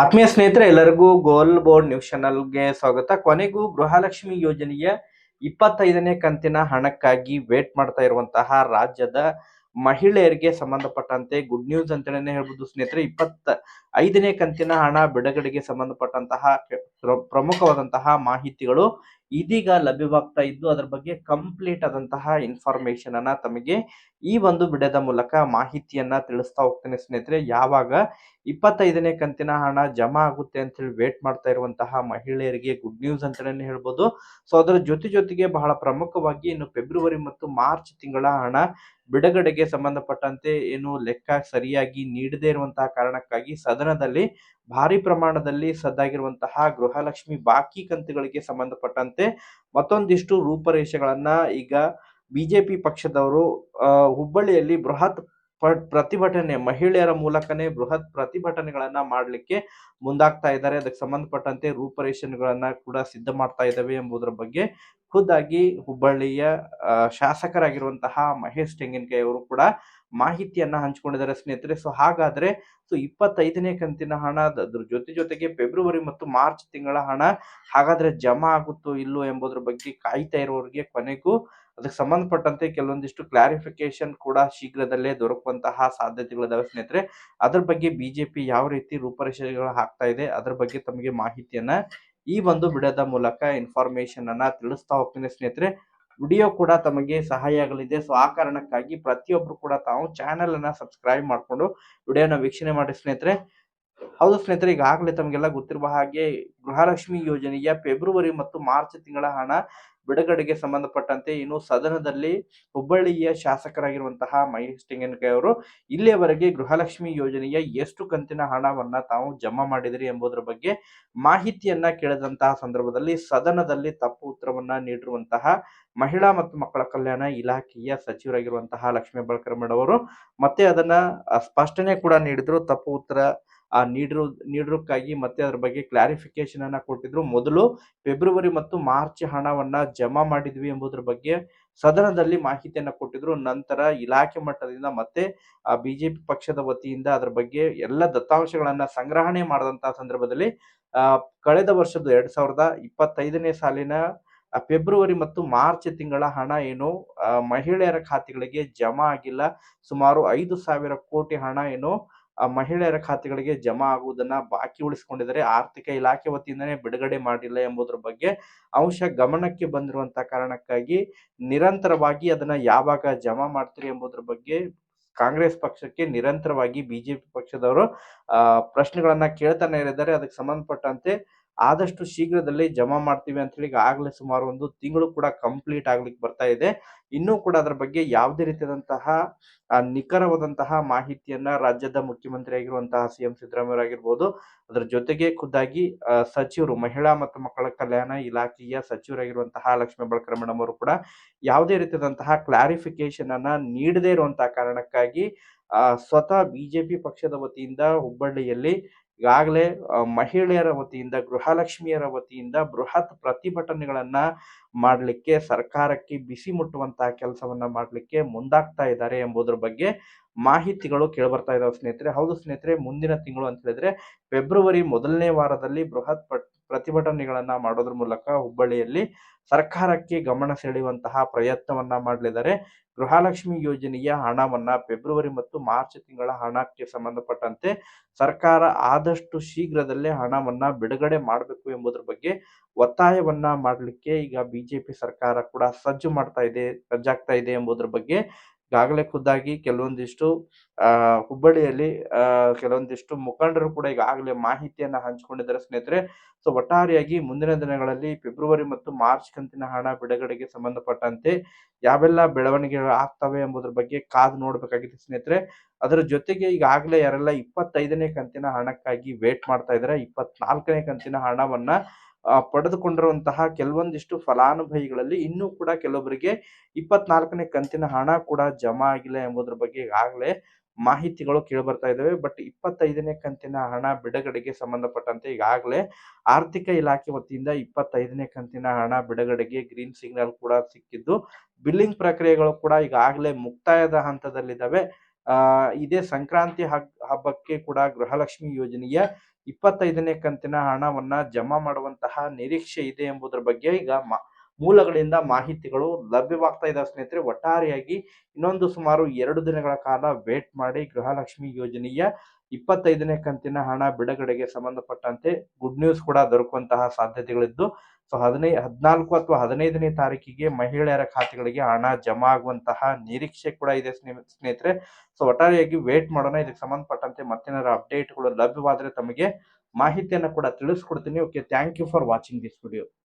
ಆತ್ಮೀಯ ಸ್ನೇಹಿತರೆ, ಎಲ್ಲರಿಗೂ ಗೋಲ್ ಬೋರ್ಡ್ ನ್ಯೂಸ್ ಚಾನಲ್ಗೆ ಸ್ವಾಗತ. ಕೊನೆಗೂ ಗೃಹಲಕ್ಷ್ಮಿ ಯೋಜನೆಯ ಇಪ್ಪತ್ತೈದನೇ ಕಂತಿನ ಹಣಕ್ಕಾಗಿ ವೇಟ್ ಮಾಡ್ತಾ ಇರುವಂತಹ ರಾಜ್ಯದ ಮಹಿಳೆಯರಿಗೆ ಸಂಬಂಧಪಟ್ಟಂತೆ ಗುಡ್ ನ್ಯೂಸ್ ಅಂತಾನೆ ಹೇಳ್ಬೋದು ಸ್ನೇಹಿತರೆ. ಇಪ್ಪತ್ತ ಐದನೇ ಕಂತಿನ ಹಣ ಬಿಡುಗಡೆಗೆ ಸಂಬಂಧಪಟ್ಟಂತಹ ಪ್ರಮುಖವಾದಂತಹ ಮಾಹಿತಿಗಳು ಇದೀಗ ಲಭ್ಯವಾಗ್ತಾ ಇದ್ದು ಅದರ ಬಗ್ಗೆ ಕಂಪ್ಲೀಟ್ ಆದಂತಹ ಇನ್ಫಾರ್ಮೇಶನ್ ಅನ್ನ ತಮಗೆ ಈ ಒಂದು ವಿಡಿಯೋದ ಮೂಲಕ ಮಾಹಿತಿಯನ್ನ ತಿಳಿಸ್ತಾ ಹೋಗ್ತೇನೆ ಸ್ನೇಹಿತರೆ. ಯಾವಾಗ ಇಪ್ಪತ್ತೈದನೇ ಕಂತಿನ ಹಣ ಜಮಾ ಆಗುತ್ತೆ ಅಂತ ಹೇಳಿ ವೇಟ್ ಮಾಡ್ತಾ ಇರುವಂತಹ ಮಹಿಳೆಯರಿಗೆ ಗುಡ್ ನ್ಯೂಸ್ ಅಂತಾನೆ ಹೇಳ್ಬೋದು. ಸೊ ಅದರ ಜೊತೆ ಜೊತೆಗೆ ಬಹಳ ಪ್ರಮುಖವಾಗಿ ಇನ್ನು ಫೆಬ್ರವರಿ ಮತ್ತು ಮಾರ್ಚ್ ತಿಂಗಳ ಹಣ ಬಿಡುಗಡೆಗೆ ಸಂಬಂಧಪಟ್ಟಂತೆ ಏನು ಲೆಕ್ಕ ಸರಿಯಾಗಿ ನೀಡದೇ ಇರುವಂತಹ ಕಾರಣಕ್ಕಾಗಿ ಸದನದಲ್ಲಿ ಭಾರಿ ಪ್ರಮಾಣದಲ್ಲಿ ಸದ್ದಾಗಿರುವಂತಹ ಗೃಹಲಕ್ಷ್ಮಿ ಬಾಕಿ ಕಂತುಗಳಿಗೆ ಸಂಬಂಧಪಟ್ಟಂತೆ ಮತ್ತೊಂದಿಷ್ಟು ರೂಪರೇಷೆಗಳನ್ನ ಈಗ ಬಿಜೆಪಿ ಪಕ್ಷದವರು ಆ, ಹುಬ್ಬಳ್ಳಿಯಲ್ಲಿ ಬೃಹತ್ ಪ- ಪ್ರತಿಭಟನೆ ಮಹಿಳೆಯರ ಮೂಲಕನೇ ಬೃಹತ್ ಪ್ರತಿಭಟನೆಗಳನ್ನ ಮಾಡಲಿಕ್ಕೆ ಮುಂದಾಗ್ತಾ ಇದ್ದಾರೆ. ಅದಕ್ಕೆ ಸಂಬಂಧಪಟ್ಟಂತೆ ರೂಪರೇಷನ್ಗಳನ್ನ ಕೂಡ ಸಿದ್ಧ ಮಾಡ್ತಾ ಇದ್ದಾವೆ ಎಂಬುದರ ಬಗ್ಗೆ ಖುದ್ದಾಗಿ ಹುಬ್ಬಳ್ಳಿಯ ಶಾಸಕರಾಗಿರುವಂತಹ ಮಹೇಶ್ ತೆಂಗಿನಕಾಯಿ ಅವರು ಕೂಡ ಮಾಹಿತಿಯನ್ನ ಹಂಚಿಕೊಂಡಿದ್ದಾರೆ ಸ್ನೇಹಿತರೆ. ಸೊ ಹಾಗಾದ್ರೆ ಸೊ ಇಪ್ಪತ್ತೈದನೇ ಕಂತಿನ ಹಣ ಅದ್- ಅದ್ರ ಜೊತೆ ಜೊತೆಗೆ ಫೆಬ್ರವರಿ ಮತ್ತು ಮಾರ್ಚ್ ತಿಂಗಳ ಹಣ ಹಾಗಾದ್ರೆ ಜಮಾ ಆಗುತ್ತೋ ಇಲ್ಲೋ ಎಂಬುದರ ಬಗ್ಗೆ ಕಾಯ್ತಾ ಇರೋರಿಗೆ ಕೊನೆಗೂ ಅದಕ್ಕೆ ಸಂಬಂಧಪಟ್ಟಂತೆ ಕೆಲವೊಂದಿಷ್ಟು ಕ್ಲಾರಿಫಿಕೇಶನ್ ಕೂಡ ಶೀಘ್ರದಲ್ಲೇ ದೊರಕುವಂತಹ ಸಾಧ್ಯತೆಗಳಿದಾವೆ ಸ್ನೇಹಿತರೆ. ಅದ್ರ ಬಗ್ಗೆ ಬಿಜೆಪಿ ಯಾವ ರೀತಿ ರೂಪರೇಷೆಗಳು ಹಾಕ್ತಾ ಇದೆ, ಅದ್ರ ಬಗ್ಗೆ ತಮಗೆ ಮಾಹಿತಿಯನ್ನ ಈ ಒಂದು ವಿಡಿಯೋದ ಮೂಲಕ ಇನ್ಫಾರ್ಮೇಶನ್ ಅನ್ನ ತಿಳಿಸ್ತಾ ಹೋಗ್ತೀನಿ ಸ್ನೇಹಿತರೆ. ವಿಡಿಯೋ ಕೂಡ ತಮಗೆ ಸಹಾಯ ಆಗಲಿದೆ. ಸೊ ಆ ಕಾರಣಕ್ಕಾಗಿ ಪ್ರತಿಯೊಬ್ರು ಕೂಡ ತಾವು ಚಾನೆಲ್ ಅನ್ನ ಸಬ್ಸ್ಕ್ರೈಬ್ ಮಾಡ್ಕೊಂಡು ವಿಡಿಯೋನ ವೀಕ್ಷಣೆ ಮಾಡಿ ಸ್ನೇಹಿತರೆ. ಹೌದು ಸ್ನೇಹಿತರೆ, ಈಗಾಗಲೇ ತಮಗೆಲ್ಲ ಗೊತ್ತಿರುವ ಹಾಗೆ ಗೃಹಲಕ್ಷ್ಮಿ ಯೋಜನೆಯ ಫೆಬ್ರವರಿ ಮತ್ತು ಮಾರ್ಚ್ ತಿಂಗಳ ಹಣ ಬಿಡುಗಡೆಗೆ ಸಂಬಂಧಪಟ್ಟಂತೆ ಇನ್ನು ಸದನದಲ್ಲಿ ಹುಬ್ಬಳ್ಳಿಯ ಶಾಸಕರಾಗಿರುವಂತಹ ಮಹೇಶ್ ತೆಂಗಿನಕಾಯಿ ಅವರು, ಇಲ್ಲಿಯವರೆಗೆ ಗೃಹಲಕ್ಷ್ಮಿ ಯೋಜನೆಯ ಎಷ್ಟು ಕಂತಿನ ಹಣವನ್ನ ತಾವು ಜಮಾ ಮಾಡಿದಿರಿ ಎಂಬುದರ ಬಗ್ಗೆ ಮಾಹಿತಿಯನ್ನ ಕೇಳಿದಂತಹ ಸಂದರ್ಭದಲ್ಲಿ ಸದನದಲ್ಲಿ ತಪ್ಪು ಉತ್ತರವನ್ನ ನೀಡಿರುವಂತಹ ಮಹಿಳಾ ಮತ್ತು ಮಕ್ಕಳ ಕಲ್ಯಾಣ ಇಲಾಖೆಯ ಸಚಿವರಾಗಿರುವಂತಹ ಲಕ್ಷ್ಮೀ ಬಳಕರ್ ಮೇಡಮ್ ಅವರು, ಮತ್ತೆ ಅದನ್ನ ಸ್ಪಷ್ಟನೆ ಕೂಡ ನೀಡಿದ್ರು. ತಪ್ಪು ಉತ್ತರ ಆ ನೀಡಿರೋ, ನೀಡಿರೋಕ್ಕಾಗಿ ಮತ್ತೆ ಅದ್ರ ಬಗ್ಗೆ ಕ್ಲಾರಿಫಿಕೇಶನ್ ಅನ್ನ ಕೊಟ್ಟಿದ್ರು. ಮೊದಲು ಫೆಬ್ರವರಿ ಮತ್ತು ಮಾರ್ಚ್ ಹಣವನ್ನ ಜಮಾ ಮಾಡಿದ್ವಿ ಎಂಬುದರ ಬಗ್ಗೆ ಸದನದಲ್ಲಿ ಮಾಹಿತಿಯನ್ನ ಕೊಟ್ಟಿದ್ರು. ನಂತರ ಇಲಾಖೆ ಮಟ್ಟದಿಂದ ಮತ್ತೆ, ಆ ಬಿಜೆಪಿ ಪಕ್ಷದ ವತಿಯಿಂದ ಅದ್ರ ಬಗ್ಗೆ ಎಲ್ಲ ದತ್ತಾಂಶಗಳನ್ನ ಸಂಗ್ರಹಣೆ ಮಾಡಿದಂತಹ ಸಂದರ್ಭದಲ್ಲಿ ಕಳೆದ ವರ್ಷದ ಎರಡ್ ಸಾವಿರದ ಇಪ್ಪತ್ತೈದನೇ ಸಾಲಿನ ಫೆಬ್ರವರಿ ಮತ್ತು ಮಾರ್ಚ್ ತಿಂಗಳ ಹಣ ಏನು ಮಹಿಳೆಯರ ಖಾತೆಗಳಿಗೆ ಜಮಾ ಆಗಿಲ್ಲ. ಸುಮಾರು ಐದು ಸಾವಿರ ಕೋಟಿ ಹಣ ಏನು ಆ ಮಹಿಳೆಯರ ಖಾತೆಗಳಿಗೆ ಜಮಾ ಆಗುವುದನ್ನ ಬಾಕಿ ಉಳಿಸಿಕೊಂಡಿದ್ದಾರೆ. ಆರ್ಥಿಕ ಇಲಾಖೆ ವತಿಯಿಂದನೇ ಬಿಡುಗಡೆ ಮಾಡಿಲ್ಲ ಎಂಬುದರ ಬಗ್ಗೆ ಅಂಶ ಗಮನಕ್ಕೆ ಬಂದಿರುವಂತಹ ಕಾರಣಕ್ಕಾಗಿ ನಿರಂತರವಾಗಿ ಅದನ್ನ ಯಾವಾಗ ಜಮಾ ಮಾಡ್ತೀರಿ ಎಂಬುದರ ಬಗ್ಗೆ ಕಾಂಗ್ರೆಸ್ ಪಕ್ಷಕ್ಕೆ ನಿರಂತರವಾಗಿ ಬಿಜೆಪಿ ಪಕ್ಷದವರು, ಆ, ಪ್ರಶ್ನೆಗಳನ್ನ ಕೇಳ್ತಾನೆ ಇದ್ದಾರೆ. ಅದಕ್ಕೆ ಸಂಬಂಧಪಟ್ಟಂತೆ ಆದಷ್ಟು ಶೀಘ್ರದಲ್ಲಿ ಜಮಾ ಮಾಡ್ತೀವಿ ಅಂತ ಹೇಳಿ ಆಗಲೇ ಸುಮಾರು ಒಂದು ತಿಂಗಳು ಕೂಡ ಕಂಪ್ಲೀಟ್ ಆಗ್ಲಿಕ್ಕೆ ಬರ್ತಾ ಇದೆ. ಇನ್ನೂ ಕೂಡ ಅದರ ಬಗ್ಗೆ ಯಾವುದೇ ರೀತಿಯಾದಂತಹ ನಿಖರವಾದಂತಹ ಮಾಹಿತಿಯನ್ನ ರಾಜ್ಯದ ಮುಖ್ಯಮಂತ್ರಿ ಆಗಿರುವಂತಹ ಸಿ ಎಂ ಸಿದ್ದರಾಮಯ್ಯ ಆಗಿರ್ಬೋದು, ಅದರ ಜೊತೆಗೆ ಖುದ್ದಾಗಿ ಸಚಿವರು, ಮಹಿಳಾ ಮತ್ತು ಮಕ್ಕಳ ಕಲ್ಯಾಣ ಇಲಾಖೆಯ ಸಚಿವರಾಗಿರುವಂತಹ ಲಕ್ಷ್ಮೀ ಬಳಕರ ಮೇಡಮ್ ಅವರು ಕೂಡ ಯಾವುದೇ ರೀತಿಯಾದಂತಹ ಕ್ಲಾರಿಫಿಕೇಶನ್ ಅನ್ನ ನೀಡದೇ ಇರುವಂತಹ ಕಾರಣಕ್ಕಾಗಿ ಸ್ವತಃ ಬಿಜೆಪಿ ಪಕ್ಷದ ವತಿಯಿಂದ ಹುಬ್ಬಳ್ಳಿಯಲ್ಲಿ ಈಗಾಗಲೇ ಮಹಿಳೆಯರ ವತಿಯಿಂದ, ಗೃಹಲಕ್ಷ್ಮಿಯರ ವತಿಯಿಂದ ಬೃಹತ್ ಪ್ರತಿಭಟನೆಗಳನ್ನ ಮಾಡಲಿಕ್ಕೆ ಸರ್ಕಾರಕ್ಕೆ ಬಿಸಿ ಮುಟ್ಟುವಂತಹ ಕೆಲಸವನ್ನ ಮಾಡಲಿಕ್ಕೆ ಮುಂದಾಗ್ತಾ ಇದ್ದಾರೆ ಎಂಬುದರ ಬಗ್ಗೆ ಮಾಹಿತಿಗಳು ಕೇಳ್ಬರ್ತಾ ಇದಾವೆ ಸ್ನೇಹಿತರೆ. ಹೌದು ಸ್ನೇಹಿತರೆ, ಮುಂದಿನ ತಿಂಗಳು ಅಂತ ಹೇಳಿದ್ರೆ, ಫೆಬ್ರವರಿ ಮೊದಲನೇ ವಾರದಲ್ಲಿ ಬೃಹತ್ ಪ್ರತಿಭಟನೆಗಳನ್ನ ಮಾಡೋದ್ರ ಮೂಲಕ ಹುಬ್ಬಳ್ಳಿಯಲ್ಲಿ ಸರ್ಕಾರಕ್ಕೆ ಗಮನ ಸೆಳೆಯುವಂತಹ ಪ್ರಯತ್ನವನ್ನ ಮಾಡಲಿದ್ದಾರೆ. ಗೃಹಲಕ್ಷ್ಮಿ ಯೋಜನೆಯ ಹಣವನ್ನ ಫೆಬ್ರವರಿ ಮತ್ತು ಮಾರ್ಚ್ ತಿಂಗಳ ಹಣಕ್ಕೆ ಸಂಬಂಧಪಟ್ಟಂತೆ ಸರ್ಕಾರ ಆದಷ್ಟು ಶೀಘ್ರದಲ್ಲೇ ಹಣವನ್ನ ಬಿಡುಗಡೆ ಮಾಡಬೇಕು ಎಂಬುದರ ಬಗ್ಗೆ ಒತ್ತಾಯವನ್ನ ಮಾಡಲಿಕ್ಕೆ ಈಗ ಬಿಜೆಪಿ ಸರ್ಕಾರ ಕೂಡ ಸಜ್ಜು ಮಾಡ್ತಾ ಇದೆ, ಸಜ್ಜಾಗ್ತಾ ಇದೆ ಎಂಬುದರ ಬಗ್ಗೆ ಈಗಾಗಲೇ ಖುದ್ದಾಗಿ ಕೆಲವೊಂದಿಷ್ಟು ಹುಬ್ಬಳ್ಳಿಯಲ್ಲಿ ಕೆಲವೊಂದಿಷ್ಟು ಮುಖಂಡರು ಕೂಡ ಈಗಾಗಲೇ ಮಾಹಿತಿಯನ್ನ ಹಂಚಿಕೊಂಡಿದ್ದಾರೆ ಸ್ನೇಹಿತರೆ. ಸೊ ಒಟ್ಟಾರೆಯಾಗಿ ಮುಂದಿನ ದಿನಗಳಲ್ಲಿ ಫೆಬ್ರವರಿ ಮತ್ತು ಮಾರ್ಚ್ ಕಂತಿನ ಹಣ ಬಿಡುಗಡೆಗೆ ಸಂಬಂಧಪಟ್ಟಂತೆ ಯಾವೆಲ್ಲ ಬೆಳವಣಿಗೆಗಳು ಆಗ್ತವೆ ಎಂಬುದರ ಬಗ್ಗೆ ಕಾದು ನೋಡ್ಬೇಕಾಗಿದೆ ಸ್ನೇಹಿತರೆ. ಅದರ ಜೊತೆಗೆ ಈಗಾಗಲೇ ಯಾರೆಲ್ಲ ಇಪ್ಪತ್ತೈದನೇ ಕಂತಿನ ಹಣಕ್ಕಾಗಿ ವೇಟ್ ಮಾಡ್ತಾ ಇದ್ದಾರೆ, ಇಪ್ಪತ್ನಾಲ್ಕನೇ ಕಂತಿನ ಹಣವನ್ನ ಪಡೆದುಕೊಂಡಿರುವಂತಹ ಕೆಲವೊಂದಿಷ್ಟು ಫಲಾನುಭವಿಗಳಲ್ಲಿ ಇನ್ನೂ ಕೂಡ ಕೆಲವೊಬ್ಬರಿಗೆ ಇಪ್ಪತ್ನಾಲ್ಕನೇ ಕಂತಿನ ಹಣ ಕೂಡ ಜಮಾ ಆಗಿಲ್ಲ ಎಂಬುದರ ಬಗ್ಗೆ ಈಗಾಗಲೇ ಮಾಹಿತಿಗಳು ಕೇಳಿಬರ್ತಾ ಇದ್ದಾವೆ ಬಟ್ ಇಪ್ಪತ್ತೈದನೇ ಕಂತಿನ ಹಣ ಬಿಡುಗಡೆಗೆ ಸಂಬಂಧಪಟ್ಟಂತೆ ಈಗಾಗಲೇ ಆರ್ಥಿಕ ಇಲಾಖೆ ವತಿಯಿಂದ ಇಪ್ಪತ್ತೈದನೇ ಕಂತಿನ ಹಣ ಬಿಡುಗಡೆಗೆ ಗ್ರೀನ್ ಸಿಗ್ನಲ್ ಕೂಡ ಸಿಕ್ಕಿದ್ದು. ಬಿಲ್ಲಿಂಗ್ ಪ್ರಕ್ರಿಯೆಗಳು ಕೂಡ ಈಗಾಗಲೇ ಮುಕ್ತಾಯದ ಹಂತದಲ್ಲಿದ್ದಾವೆ. ಇದೇ ಸಂಕ್ರಾಂತಿ ಹಬ್ಬಕ್ಕೆ ಕೂಡ ಗೃಹಲಕ್ಷ್ಮಿ ಯೋಜನೆಯ ಇಪ್ಪತ್ತೈದನೇ ಕಂತಿನ ಹಣವನ್ನ ಜಮಾ ಮಾಡುವಂತಹ ನಿರೀಕ್ಷೆ ಇದೆ ಎಂಬುದರ ಬಗ್ಗೆ ಈಗ ಮೂಲಗಳಿಂದ ಮಾಹಿತಿಗಳು ಲಭ್ಯವಾಗ್ತಾ ಇದ್ದಾವೆ ಸ್ನೇಹಿತರೆ. ಒಟ್ಟಾರೆಯಾಗಿ ಇನ್ನೊಂದು ಸುಮಾರು ಎರಡು ದಿನಗಳ ಕಾಲ ವೇಟ್ ಮಾಡಿ ಗೃಹಲಕ್ಷ್ಮಿ ಯೋಜನೆಯ ಇಪ್ಪತ್ತೈದನೇ ಕಂತಿನ ಹಣ ಬಿಡುಗಡೆಗೆ ಸಂಬಂಧಪಟ್ಟಂತೆ ಗುಡ್ ನ್ಯೂಸ್ ಕೂಡ ದೊರಕುವಂತಹ ಸಾಧ್ಯತೆಗಳಿದ್ದು ಸೊ ಹದಿನೈ, ಹದಿನಾಲ್ಕು ಅಥವಾ ಹದಿನೈದನೇ ತಾರೀಕಿಗೆ ಮಹಿಳೆಯರ ಖಾತೆಗಳಿಗೆ ಹಣ ಜಮಾ ಆಗುವಂತಹ ನಿರೀಕ್ಷೆ ಕೂಡ ಇದೆ ಸ್ನೇ- ಸ್ನೇಹಿತರೆ. ಸೊ ಒಟ್ಟಾರೆಯಾಗಿ ವೇಟ್ ಮಾಡೋಣ, ಇದಕ್ಕೆ ಸಂಬಂಧಪಟ್ಟಂತೆ ಮತ್ತೇನಾದ್ರು ಅಪ್ಡೇಟ್ಗಳು ಲಭ್ಯವಾದರೆ ತಮಗೆ ಮಾಹಿತಿಯನ್ನು ಕೂಡ ತಿಳಿಸ್ಕೊಡ್ತೀನಿ. Okay thank you for watching this video